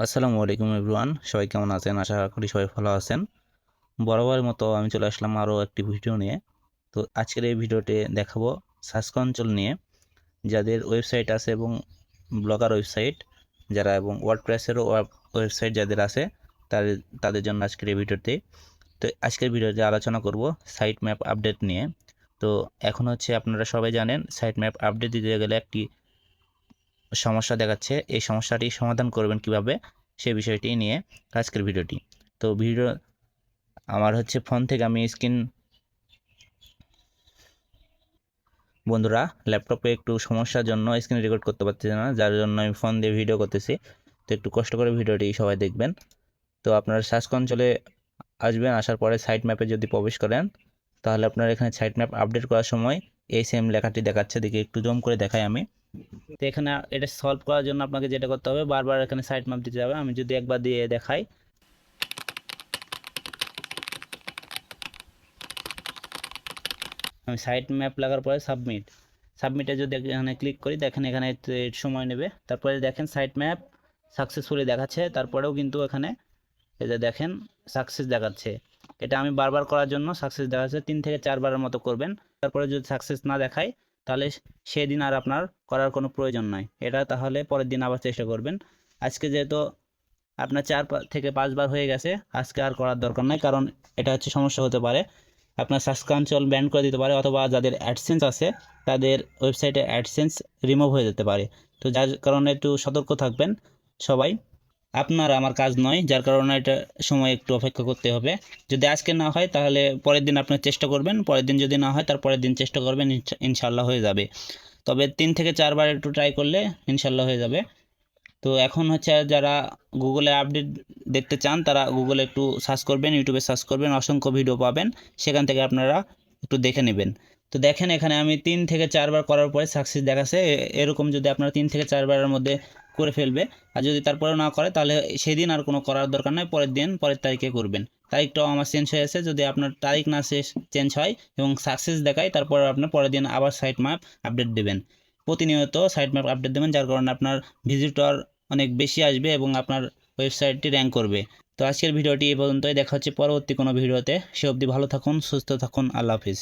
আসসালামু আলাইকুম এভরিওয়ান। সবাই কেমন আছেন? আশা করি সবাই ভালো আছেন। বরাবরের মতো আমি চলে আসলাম আরও একটি ভিডিও নিয়ে। তো আজকের এই ভিডিওতে দেখাবো সার্চ অঞ্চল নিয়ে। যাদের ওয়েবসাইট আছে এবং ব্লগার ওয়েবসাইট, যারা এবং ওয়ার্ডপ্রেসেরও ওয়েবসাইট যাদের আছে তাদের তাদের জন্য আজকের এই ভিডিওতে। তো আজকের ভিডিওতে আলোচনা করব সাইট ম্যাপ আপডেট নিয়ে। তো এখন হচ্ছে আপনারা সবাই জানেন, সাইট ম্যাপ আপডেট দিতে গেলে একটি সমস্যা দেখাচ্ছে, এই সমস্যাটি সমাধান করবেন কীভাবে, সে বিষয়টি নিয়ে আজকের ভিডিওটি। তো ভিডিও, আমার হচ্ছে ফোন থেকে আমি স্ক্রিন, বন্ধুরা, ল্যাপটপে একটু সমস্যার জন্য স্ক্রিন রেকর্ড করতে পারতেছি না, যার জন্য আমি ফোন দিয়ে ভিডিও করতেছি। তো একটু কষ্ট করে ভিডিওটি সবাই দেখবেন। তো আপনার সার্চ অঞ্চলে আসবেন, আসার পরে সাইট ম্যাপে যদি প্রবেশ করেন, তাহলে আপনার এখানে সাইট ম্যাপ আপডেট করার সময় এই সেম লেখাটি দেখাচ্ছে, দেখি একটু জম করে দেখাই আমি। তো এখানে এটা সলভ করার জন্য আপনাকে যেটা করতে হবে, বারবার এখানে সাইড ম্যাপ দিতে হবে। আমি যদি একবার দিয়ে দেখাই। আমি সাইড ম্যাপ লাগার পরে সাবমিট সাবমিটে যদি এখানে ক্লিক করি, দেখেন এখানে সময় নেবে। তারপরে দেখেন সাইড ম্যাপ সাকসেসফুলি দেখাচ্ছে। তারপরেও কিন্তু এখানে যে দেখেন সাকসেস দেখাচ্ছে। এটা আমি বারবার করার জন্য সাকসেস দেখাচ্ছে। তিন থেকে চারবারের মতো করবেন। তারপরে যদি সাকসেস না দেখায় তাহলে সেদিন আর আপনার করার কোনো প্রয়োজন নাই। এটা তাহলে পরের দিন আবার চেষ্টা করবেন। আজকে যেহেতু আপনার চার থেকে পাঁচবার হয়ে গেছে, আজকে আর করার দরকার নাই, কারণ এটা হচ্ছে সমস্যা হতে পারে। আপনার সাবস্ক্রাঞ্চল ব্যান করে দিতে পারে, অথবা যাদের অ্যাডসেন্স আছে, তাদের ওয়েবসাইটে অ্যাডসেন্স রিমুভ হয়ে যেতে পারে। তো যার কারণে একটু সতর্ক থাকবেন সবাই। আপনার আমার কাজ নয়, যার কারণে এটা সময় একটু অপেক্ষা করতে হবে। যদি আজকে না হয়, তাহলে পরের দিন আপনার চেষ্টা করবেন। পরের দিন যদি না হয় তার পরের দিন চেষ্টা করবেন ইনশাল্লাহ হয়ে যাবে। তবে তিন থেকে চারবার একটু ট্রাই করলে ইনশাল্লাহ হয়ে যাবে। তো এখন হচ্ছে যারা গুগলে আপডেট দেখতে চান, তারা গুগলে একটু সার্চ করবেন ইউটিউবে সার্চ করবেন, অসংখ্য ভিডিও পাবেন। সেখান থেকে আপনারা একটু দেখে নেবেন। তো দেখেন, এখানে আমি তিন থেকে চারবার করার পরে সাকসেস দেখাচ্ছে। এরকম যদি আপনারা তিন থেকে চারবারের মধ্যে করে ফেলবে। আর যদি তারপরেও না করে, তাহলে সেদিন আর কোনো করার দরকার নয় পরের দিন, পরের তারিখে করবেন। তারিখটাও আমার চেঞ্জ হয়েছে যদি আপনার তারিখ না শেষ চেঞ্জ হয় এবং সাকসেস দেখায়, তারপর আপনার পরের দিন আবার সাইট ম্যাপ আপডেট দেবেন। প্রতিনিয়ত সাইট ম্যাপ আপডেট দেবেন, যার কারণে আপনার ভিজিটর অনেক বেশি আসবে এবং আপনার ওয়েবসাইটটি র্যাঙ্ক করবে। তো আজকের ভিডিওটি এই পর্যন্তই, দেখা হচ্ছে পরবর্তী কোনো ভিডিওতে। সে অবধি ভালো থাকুন, সুস্থ থাকুন, আল্লাহ হাফিজ।